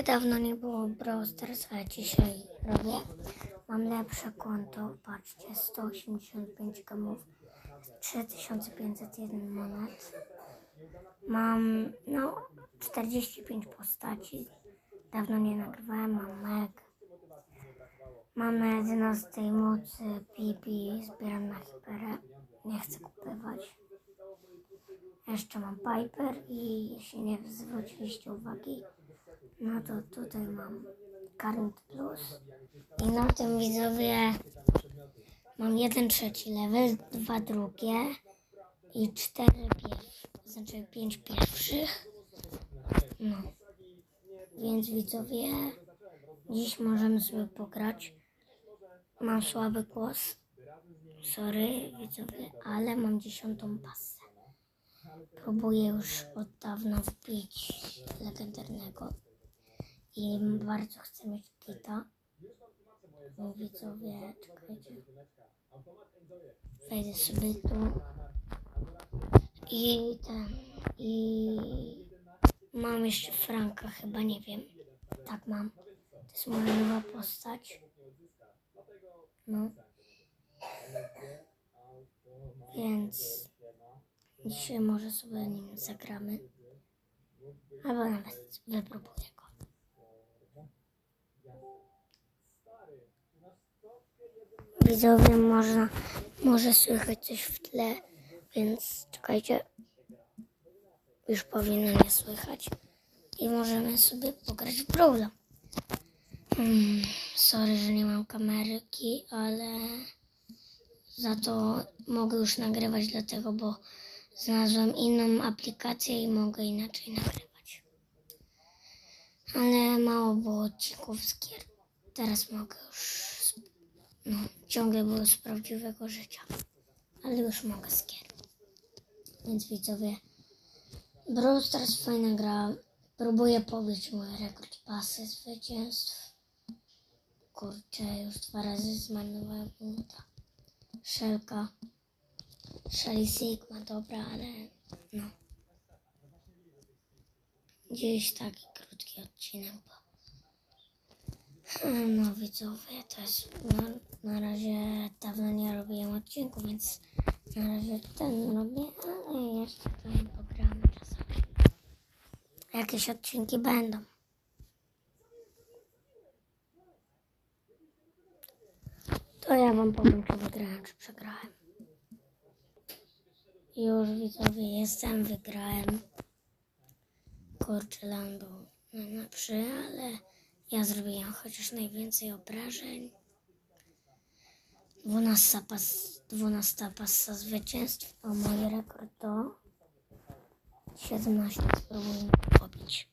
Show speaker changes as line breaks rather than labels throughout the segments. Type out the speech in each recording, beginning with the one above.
Dawno nie było Brawl a dzisiaj robię. Mam lepsze konto, patrzcie, 185 gemów, 3501 monet. Mam, no, 45 postaci. Dawno nie nagrywałem, mam meg. Mam na 11 mocy Pipi, zbieram na hiperę. Nie chcę kupywać. Jeszcze mam Piper i jeśli nie zwróciliście uwagi, no to tutaj mam Current Plus. I na tym widzowie mam jeden trzeci level, dwa drugie i cztery pierwsze, znaczy pięć pierwszych. No. Więc widzowie, dziś możemy sobie pograć. Mam słaby głos. Sorry widzowie, ale mam dziesiątą pasę. Próbuję już od dawna wbić legendarnego i bardzo chcę mieć kita. Bo widzowie, czekajcie. Wejdę sobie tu. I ten, i mam jeszcze Franka chyba, nie wiem. Tak mam. To jest moja nowa postać. No. Więc dzisiaj może sobie nim zagramy. Albo nawet wypróbuję go. Widzowie, można, może słychać coś w tle, więc czekajcie. Już powinno nie słychać. I możemy sobie pograć w Brawla. Hmm, sorry, że nie mam kamerki, ale za to mogę już nagrywać dlatego, bo znalazłam inną aplikację i mogę inaczej nagrywać. Ale mało było odcinków z. Teraz mogę już, no, ciągle było z prawdziwego życia, ale już mogę z gier. Więc widzowie, Brawl Stars fajna gra. Próbuję pobić mój rekord pasy zwycięstw. Kurczę, już dwa razy zmarnowałem minuta. Szelka. Shelly Sigma, dobra, ale no. Gdzieś taki krótki odcinek, bo no widzowie, to jest no, na razie dawno nie robiłem odcinku, więc na razie ten robię, ale jeszcze tam pogramy czasami. Jakieś odcinki będą. To ja wam powiem, czy wygrałem, czy przegrałem. Już widzowie jestem, wygrałem. Kurczę, Leon był najlepszy, ale ja zrobiłem chociaż najwięcej obrażeń. 12 pas, 12 pasa zwycięstw, a mój rekord to 17. Spróbujmy pobić.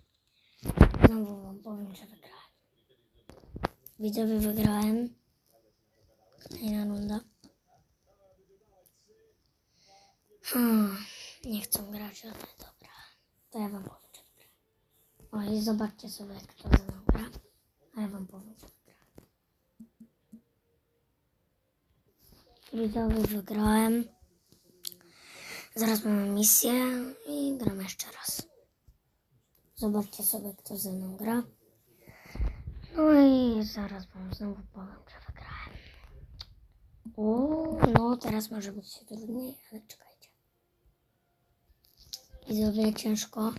Znowu wam powiem, że wygrałem. Widzowie wygrałem. Kolejna runda. Hmm, nie chcą grać, ale dobra. To ja wam powiem, że wygrałem. O i zobaczcie sobie, kto ze mną gra. A ja wam powiem, wygrałem. Widzowie, wygrałem. Zaraz mamy misję i gram jeszcze raz. Zobaczcie sobie, kto ze mną gra. No i zaraz wam znowu powiem, że wygrałem. O, no teraz może być się trudniej, ale czekajcie. Widzowie, ciężko.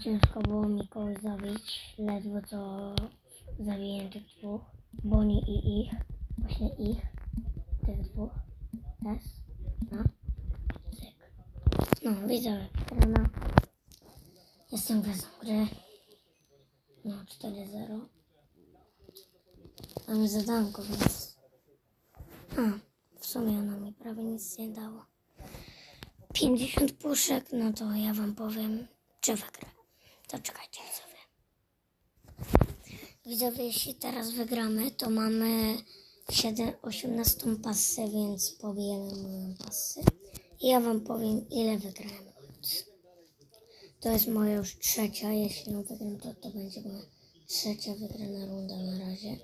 Ciężko było mi kogoś zabić. Ledwo co zabiłem tych dwóch. Boni i ich. Właśnie ich. Tych dwóch. S. No. Cyk. No, widzowie, strona. Jestem gwiazdą gry. No, 4-0. Mamy zadanko, więc... A, w sumie ono mi prawie nic nie dało. 50 puszek, no to ja wam powiem, czy wygrę. To czekajcie sobie. Widzowie, jeśli teraz wygramy, to mamy 7, 18 pasę, więc pobijemy moją pasę. I ja wam powiem, ile wygrałem. To jest moja już trzecia. Jeśli ją wygram, to to będzie moja trzecia wygrana runda na razie.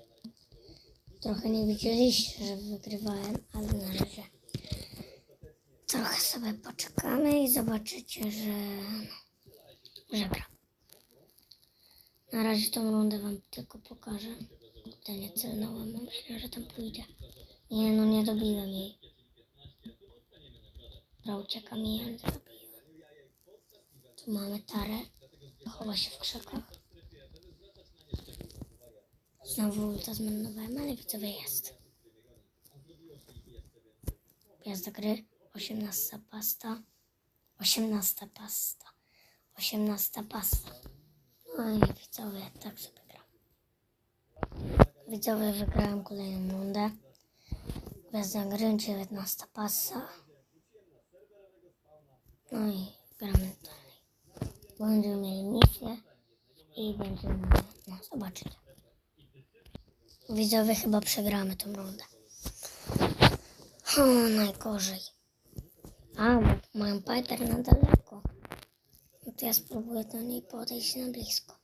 Trochę nie widzieliście, że wygrywałem, ale na razie trochę sobie poczekamy i zobaczycie, że, że gra. Na razie tą rundę wam tylko pokażę. Kurde, nie celnąłem, myślę, że tam pójdzie. Nie, no nie dobiłem jej. Dobra, ucieka mi, ale zabiłem. Tu mamy tarę. Chowa się w krzakach. Znowu ulta zmarnowałem, ale widzowie jest. Gwiazda gry. 18 pasta. 18 pasta. 18 pasta. No i widzowie, tak sobie gram. Widzowie, wygrałem kolejną rundę. Gwiazda gry, 19 pasa. No i gramy dalej. Będziemy mieli misję i będziemy, no zobaczycie. Widzowie, chyba przegramy tą rundę. O, najgorzej. A, bo mają Piper na daleko. Ja spróbuję do niej podejść na blisko.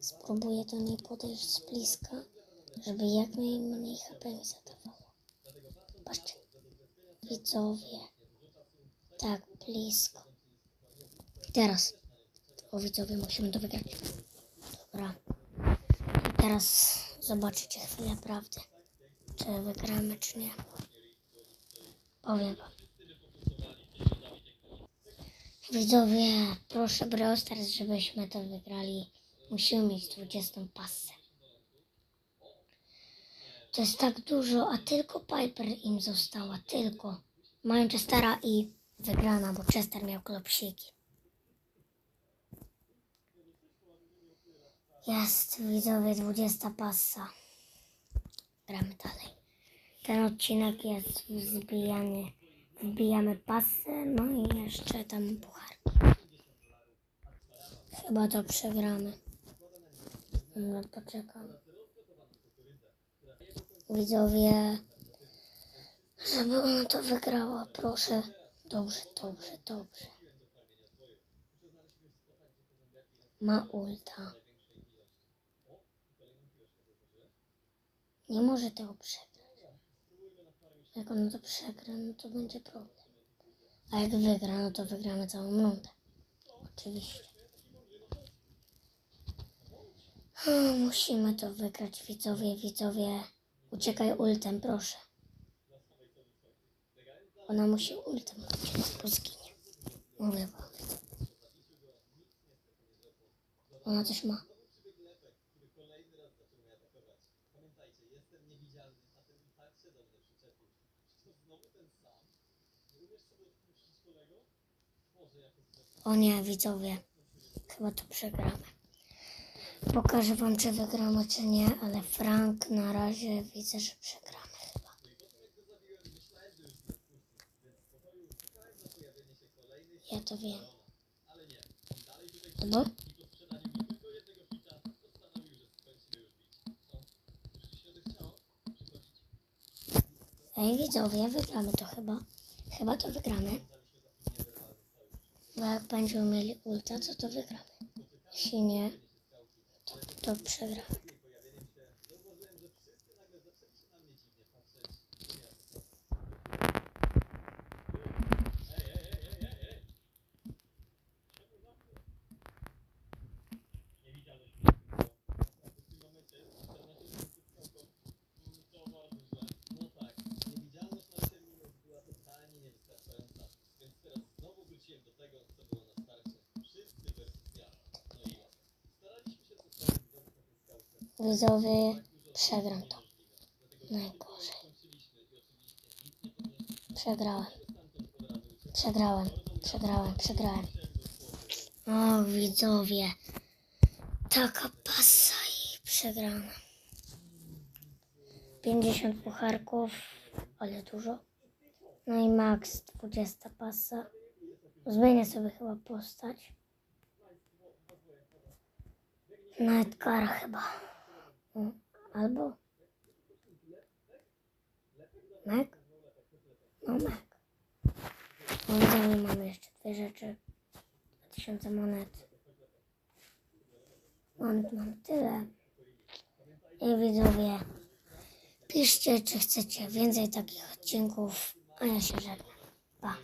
Spróbuję do niej podejść z bliska, żeby jak najmniej HP mi zadawało. Patrzcie. Widzowie. Tak, blisko. Teraz. O, widzowie, musimy to wygrać. Dobra. I teraz zobaczycie chwilę prawdy. Czy wygramy, czy nie. Powiem wam. Widzowie, proszę Brawl żebyśmy to wygrali. Musimy mieć 20 pasę. To jest tak dużo, a tylko Piper im została. Tylko. Mają Chestera i wygrana, bo Chester miał klopsiki. Jest, widzowie, 20 pasa. Gramy dalej. Ten odcinek jest wzbijany. Wbijamy pasy, no i jeszcze tam pucharki. Chyba to przegramy. No, poczekam. Widzowie, żeby ona to wygrała, proszę. Dobrze, dobrze, dobrze. Ma ulta. Nie może tego przegrać. Jak ona to przegra, no to będzie problem. A jak wygra, no to wygramy całą rundę. Oczywiście. O, musimy to wygrać, widzowie, widzowie. Uciekaj ultem, proszę. Ona musi ultem uciec, bo zginie. Mówię wam. Ona coś ma. O nie, widzowie. Chyba to przegramy. Pokażę wam, czy wygramy, czy nie, ale Frank na razie widzę, że przegramy chyba. Ja to wiem. No? Ej, widzowie, wygramy to chyba. Chyba to wygramy. Bo jak będziemy mieli ulta, to to wygramy. Jeśli nie, to, to przegramy. Widzowie, przegram to. Najgorzej. Przegrałem. Przegrałem. Przegrałem. Przegrałem. O, widzowie. Taka pasa i przegrana. 50 pucharków, ale dużo. No i max 20 pasa. Zmienię sobie chyba postać. Na Edgara chyba. Mm, Albo Mac? No Mac. No widzowie mamy jeszcze dwie rzeczy. 2000 monet. Monet mam tyle. I widzowie, piszcie, czy chcecie więcej takich odcinków, a ja się żegnam. Pa.